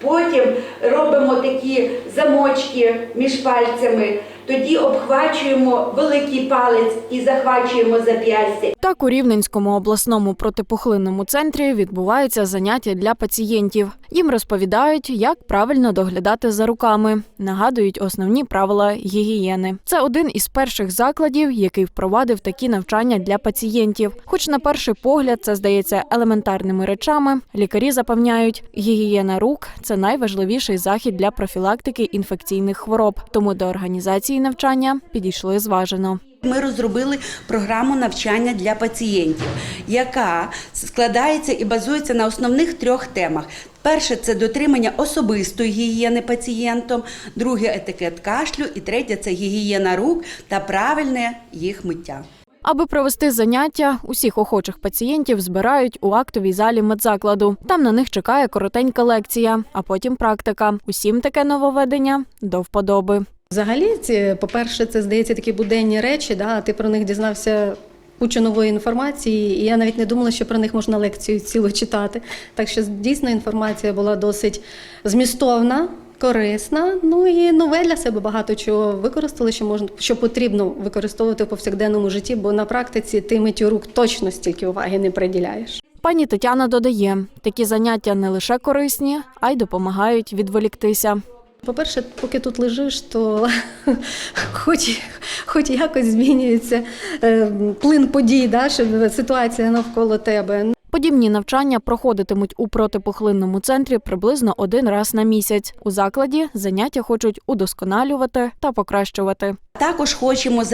Потім робимо такі замочки між пальцями, тоді обхвачуємо великий палець і захвачуємо зап'ястя. Так у Рівненському обласному протипухлинному центрі відбуваються заняття для пацієнтів. Їм розповідають, як правильно доглядати за руками, нагадують основні правила гігієни. Це один із перших закладів, який впровадив такі навчання для пацієнтів. Хоч на перший погляд це здається елементарними речами, лікарі запевняють, гігієна рук це найважливіший захід для профілактики інфекційних хвороб. Тому до організації навчання підійшли зважено. Ми розробили програму навчання для пацієнтів, яка складається і базується на основних трьох темах. Перше це дотримання особистої гігієни пацієнтом, друге етикет кашлю, і третє це гігієна рук та правильне їх миття. Аби провести заняття, усіх охочих пацієнтів збирають у актовій залі медзакладу. Там на них чекає коротенька лекція, а потім практика. Усім таке нововведення до вподоби. Взагалі, ці, по-перше, це здається такі буденні речі, да, ти про них дізнався кучу нової інформації, і я навіть не думала, що про них можна лекцію цілу читати. Так що дійсно інформація була досить змістовна. Корисна, ну і нове для себе багато чого використали, що можна що потрібно використовувати в повсякденному житті, бо на практиці ти миттю рук точно стільки уваги не приділяєш. Пані Тетяна додає, такі заняття не лише корисні, а й допомагають відволіктися. По-перше, поки тут лежиш, то хоч, хоч якось змінюється е, плин подій, да, ситуація навколо тебе. Подібні навчання проходитимуть у протипухлинному центрі приблизно один раз на місяць. У закладі заняття хочуть удосконалювати та покращувати. Також хочемо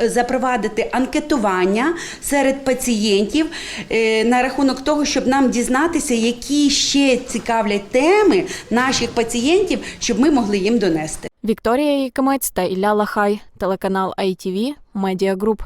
запровадити анкетування серед пацієнтів е, на рахунок того, щоб нам дізнатися, які ще цікавлять теми наших пацієнтів, щоб ми могли їм донести. Вікторія Якимець та Ілля Лахай, телеканал ITV, Медіа Груп.